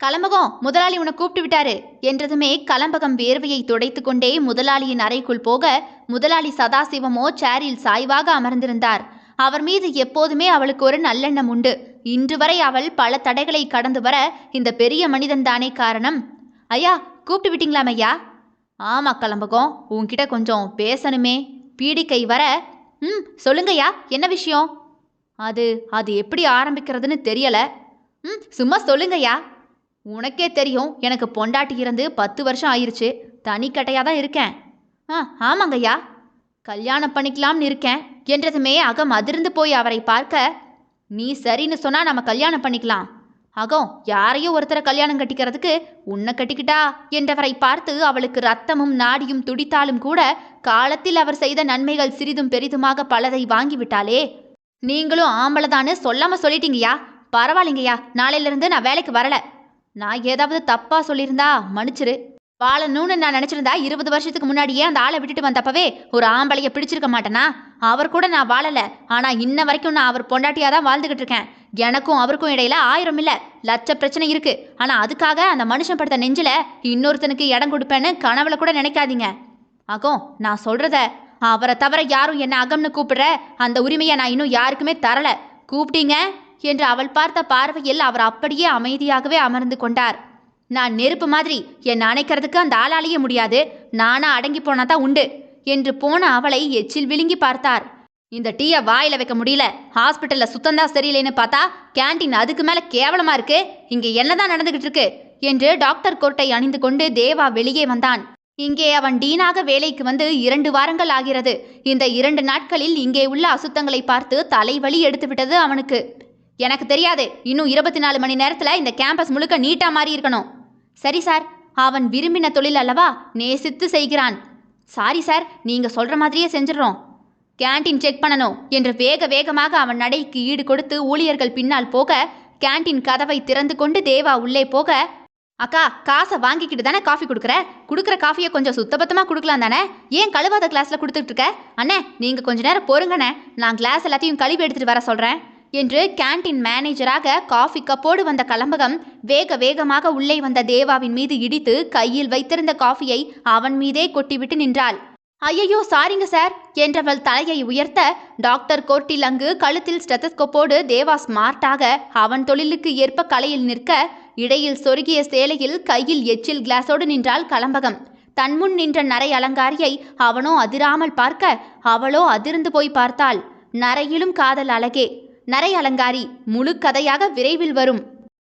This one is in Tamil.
கலம்பகம் முதலாளி உன்னை கூப்பிட்டு விட்டாரு. என்றதுமே கலம்பகம் வேர்வையை துடைத்து கொண்டே முதலாளியின் அறைக்குள் போக முதலாளி சதாசிவமோ சேரில் சாய்வாக அமர்ந்திருந்தார். அவர் மீது எப்போதுமே அவளுக்கு ஒரு நல்லெண்ணம் உண்டு. இன்று வரை அவள் பல தடைகளை கடந்து வர இந்த பெரிய மனிதன் தானே காரணம்? ஐயா கூப்பிட்டு விட்டீங்களாம் ஐயா? ஆமா கலம்பகம் உன்கிட்ட கொஞ்சம் பேசணுமே. பீடிக்கை வர ம் சொல்லுங்கய்யா என்ன விஷயம்? அது அது எப்படி ஆரம்பிக்கிறதுன்னு தெரியல. ம் சும்மா சொல்லுங்கய்யா உனக்கே தெரியும் எனக்கு பொண்டாட்டி இருந்து பத்து வருஷம் ஆயிருச்சு. தனிக்கட்டையாக தான் இருக்கேன். ஆ ஆமாங்கய்யா. கல்யாணம் பண்ணிக்கலாம்னு இருக்கேன். என்றதுமே அகம் அதிர்ந்து போய் அவரை பார்க்க நீ சரின்னு சொன்னால் நம்ம கல்யாணம் பண்ணிக்கலாம். அகம் யாரையோ ஒருத்தரை கல்யாணம் கட்டிக்கிறதுக்கு உன்னை கட்டிக்கிட்டா? என்றவரை பார்த்து அவளுக்கு ரத்தமும் நாடியும் துடித்தாலும் கூட காலத்தில் அவர் செய்த நன்மைகள் சிறிதும் பெரிதுமாக பலதை வாங்கிவிட்டாலே நீங்களும் ஆம்பளதான்னு சொல்லாமல் சொல்லிட்டீங்கய்யா. பரவாயில்லைங்கய்யா. நாளையிலிருந்து நான் வேலைக்கு வரலை. நான் ஏதாவது தப்பா சொல்லியிருந்தா மன்னிச்சிரு. வாழணும்னு நான் நினச்சிருந்தா இருபது வருஷத்துக்கு முன்னாடியே அந்த ஆளை விட்டுட்டு வந்தப்பவே ஒரு ஆம்பளையை பிடிச்சிருக்க மாட்டேனா? அவர் கூட நான் வாழல. ஆனா இன்ன வரைக்கும் நான் அவர் பொண்டாட்டியா தான் வாழ்ந்துகிட்டு இருக்கேன். எனக்கும் அவருக்கும் இடையில ஆயிரம் இல்ல லட்ச பிரச்சனை இருக்கு. ஆனா அதுக்காக அந்த மனுஷன் படுத்த நெஞ்சில இன்னொருத்தனுக்கு இடம் கொடுப்பேன்னு கனவுல கூட நினைக்காதீங்க. ஆகும் நான் சொல்றத அவரை தவிர யாரும் என்ன அகம்னு கூப்பிடுற அந்த உரிமையை நான் இன்னும் யாருக்குமே தரல. கூப்பிட்டீங்க? என்று அவள் பார்த்த பார்வையில் அவர் அப்படியே அமைதியாகவே அமர்ந்து கொண்டார். நான் நெருப்பு மாதிரி என்னை அணைக்கிறதுக்கு அந்த ஆளாலேயே முடியாது. நானா அடங்கி போனா தான் உண்டு என்று போன அவளை எச்சில் விழுங்கி பார்த்தார். இந்த டீயை வாயில வைக்க முடியல. ஹாஸ்பிட்டல்ல சுத்தம்தான் சரியில்லைன்னு பார்த்தா கேண்டீன் அதுக்கு மேல கேவலமா இருக்கு. இங்க என்னதான் நடந்துகிட்டு இருக்கு? என்று டாக்டர் கோட்டை அணிந்து கொண்டு தேவா வெளியே வந்தான். இங்கே அவன் டீனாக வேலைக்கு வந்து இரண்டு வாரங்கள் ஆகிறது. இந்த இரண்டு நாட்களில் இங்கே உள்ள அசுத்தங்களை பார்த்து தலைவலி எடுத்து விட்டது அவனுக்கு. எனக்கு தெரியாது. இன்னும் இருபத்தி நாலு மணி நேரத்தில் இந்த கேம்பஸ் முழுக்க நீட்டாக மாறி இருக்கணும். சரி சார். அவன் விரும்பின தொழில் அல்லவா நேசித்து செய்கிறான். Sorry sir. நீங்கள் சொல்கிற மாதிரியே செஞ்சிடறோம். கேண்டீன் செக் பண்ணணும் என்று வேக வேகமாக அவன் நடைக்கு ஈடு கொடுத்து ஊழியர்கள் பின்னால் போக கேண்டீன் கதவை திறந்து கொண்டு தேவா உள்ளே போக அக்கா காசை வாங்கிக்கிட்டு தானே காஃபி கொடுக்குற? கொடுக்குற காஃபியை கொஞ்சம் சுத்தபத்தமாக கொடுக்கலாம் தானே? ஏன் கழுவாத கிளாஸில் கொடுத்துட்டு இருக்க? அண்ணே நீங்கள் கொஞ்ச நேரம் பொறுங்கண்ணே. நான் கிளாஸ் எல்லாத்தையும் கழுவி எடுத்துகிட்டு வர சொல்கிறேன் என்று கேண்டீன் மேனேஜராக காஃபி கப்போடு வந்த கலம்பகம் வேக வேகமாக உள்ளே வந்த தேவாவின் மீது இடித்து கையில் வைத்திருந்த காஃபியை அவன் மீதே கொட்டிவிட்டு நின்றாள். ஐயையோ சாரிங்க சார் என்றவள் தலையை உயர்த்த டாக்டர் கோட்டில் அங்கு கழுத்தில் ஸ்டெத்தஸ்கோப்போடு தேவா ஸ்மார்ட்டாக அவன் தொழிலுக்கு ஏற்ப கலையில் நிற்க இடையில் சொருகிய சேலையில் கையில் எச்சில் கிளாஸோடு நின்றாள் கலம்பகம். தன்முன் நின்ற நரை அலங்காரியை அவனோ அதிராமல் பார்க்க அவளோ அதிர்ந்து போய் பார்த்தாள். நரையிலும் காதல் அழகே. நரை அலங்காரி முழு கதையாக விரைவில் வரும்.